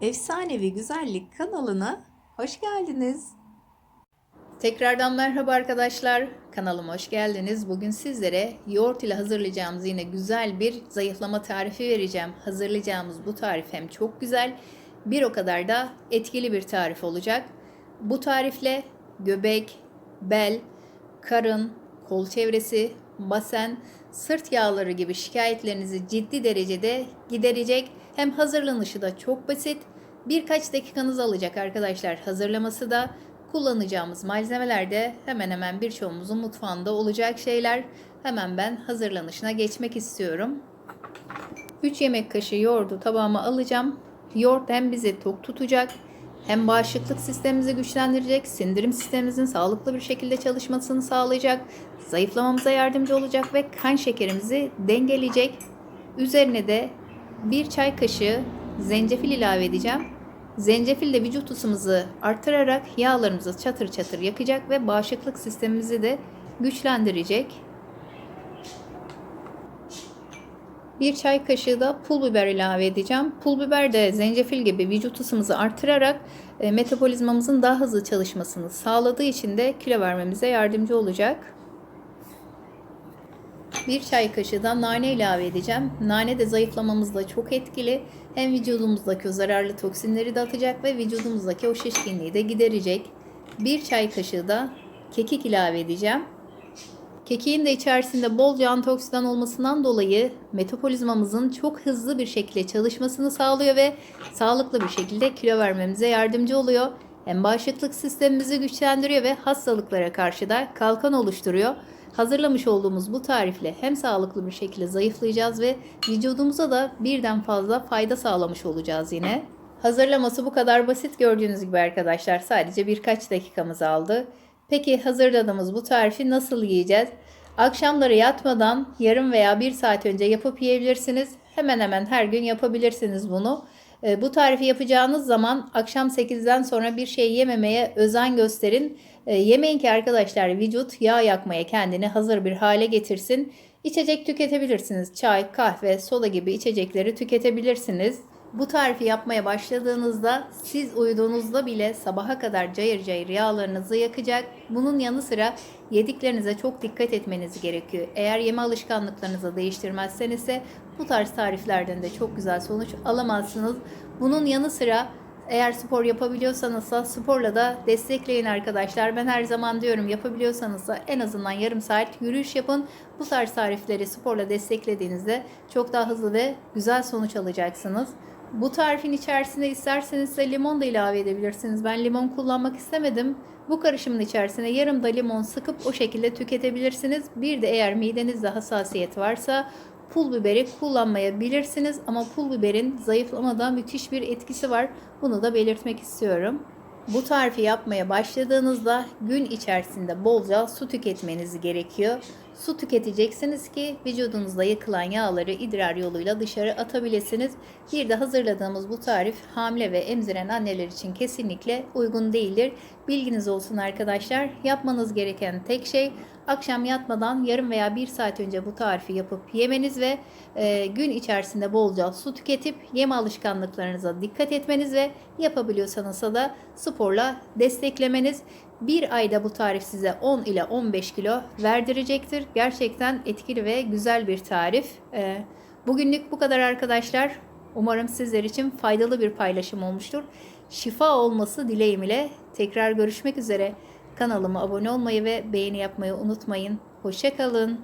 Efsanevi Güzellik kanalına hoş geldiniz. Tekrardan merhaba arkadaşlar. Kanalıma hoş geldiniz. Bugün sizlere yoğurt ile hazırlayacağımız yine güzel bir zayıflama tarifi vereceğim. Hazırlayacağımız bu tarif hem çok güzel, bir o kadar da etkili bir tarif olacak. Bu tarifle göbek, bel, karın, kol çevresi, basen, sırt yağları gibi şikayetlerinizi ciddi derecede giderecek. Hem hazırlanışı da çok basit. Birkaç dakikanız alacak arkadaşlar. Hazırlaması da kullanacağımız malzemeler de hemen hemen birçoğumuzun mutfağında olacak şeyler. Hemen ben hazırlanışına geçmek istiyorum. 3 yemek kaşığı yoğurdu tabağıma alacağım. Yoğurt hem bizi tok tutacak hem bağışıklık sistemimizi güçlendirecek, sindirim sistemimizin sağlıklı bir şekilde çalışmasını sağlayacak, zayıflamamıza yardımcı olacak ve kan şekerimizi dengeleyecek. Üzerine de bir çay kaşığı zencefil ilave edeceğim. Zencefil de vücut ısımızı artırarak yağlarımızı çatır çatır yakacak ve bağışıklık sistemimizi de güçlendirecek. Bir çay kaşığı da pul biber ilave edeceğim. Pul biber de zencefil gibi vücut ısımızı artırarak e, metabolizmamızın daha hızlı çalışmasını sağladığı için de kilo vermemize yardımcı olacak. Bir çay kaşığı da nane ilave edeceğim. Nane de zayıflamamızda çok etkili. Hem vücudumuzdaki o zararlı toksinleri de atacak ve vücudumuzdaki o şişkinliği de giderecek. Bir çay kaşığı da kekik ilave edeceğim. Kekiğin de içerisinde bolca antioksidan olmasından dolayı metabolizmamızın çok hızlı bir şekilde çalışmasını sağlıyor ve sağlıklı bir şekilde kilo vermemize yardımcı oluyor. Hem bağışıklık sistemimizi güçlendiriyor ve hastalıklara karşı da kalkan oluşturuyor. Hazırlamış olduğumuz bu tarifle hem sağlıklı bir şekilde zayıflayacağız ve vücudumuza da birden fazla fayda sağlamış olacağız yine. Hazırlaması bu kadar basit gördüğünüz gibi arkadaşlar sadece birkaç dakikamız aldı. Peki hazırladığımız bu tarifi nasıl yiyeceğiz? Akşamları yatmadan yarım veya bir saat önce yapıp yiyebilirsiniz. Hemen hemen her gün yapabilirsiniz bunu. E, Bu tarifi yapacağınız zaman akşam 8'den sonra bir şey yememeye özen gösterin. E, Yemeyin ki arkadaşlar vücut yağ yakmaya kendini hazır bir hale getirsin. İçecek tüketebilirsiniz. Çay, kahve, soda gibi içecekleri tüketebilirsiniz. Bu tarifi yapmaya başladığınızda siz uyuduğunuzda bile sabaha kadar cayır cayır yağlarınızı yakacak. Bunun yanı sıra yediklerinize çok dikkat etmeniz gerekiyor. Eğer yeme alışkanlıklarınızı değiştirmezseniz ise bu tarz tariflerden de çok güzel sonuç alamazsınız. Bunun yanı sıra eğer spor yapabiliyorsanız da sporla da destekleyin arkadaşlar. Ben her zaman diyorum yapabiliyorsanız da en azından yarım saat yürüyüş yapın. Bu tarz tarifleri sporla desteklediğinizde çok daha hızlı ve güzel sonuç alacaksınız. Bu tarifin içerisine isterseniz de limon da ilave edebilirsiniz. Ben limon kullanmak istemedim. Bu karışımın içerisine yarım da limon sıkıp o şekilde tüketebilirsiniz. Bir de eğer midenizde hassasiyet varsa pul biberi kullanmayabilirsiniz ama pul biberin zayıflamada müthiş bir etkisi var. Bunu da belirtmek istiyorum. Bu tarifi yapmaya başladığınızda gün içerisinde bolca su tüketmeniz gerekiyor. Su tüketeceksiniz ki vücudunuzda yakılan yağları idrar yoluyla dışarı atabilirsiniz. Bir de hazırladığımız bu tarif hamile ve emziren anneler için kesinlikle uygun değildir. Bilginiz olsun arkadaşlar. Yapmanız gereken tek şey akşam yatmadan yarım veya bir saat önce bu tarifi yapıp yemeniz ve e, gün içerisinde bolca su tüketip yeme alışkanlıklarınıza dikkat etmeniz ve yapabiliyorsanız da sporla desteklemeniz. Bir ayda bu tarif size 10 ile 15 kilo verdirecektir. Gerçekten etkili ve güzel bir tarif. E, bugünlük bu kadar arkadaşlar. Umarım sizler için faydalı bir paylaşım olmuştur. Şifa olması dileğim ile tekrar görüşmek üzere. Kanalıma abone olmayı ve beğeni yapmayı unutmayın. Hoşçakalın.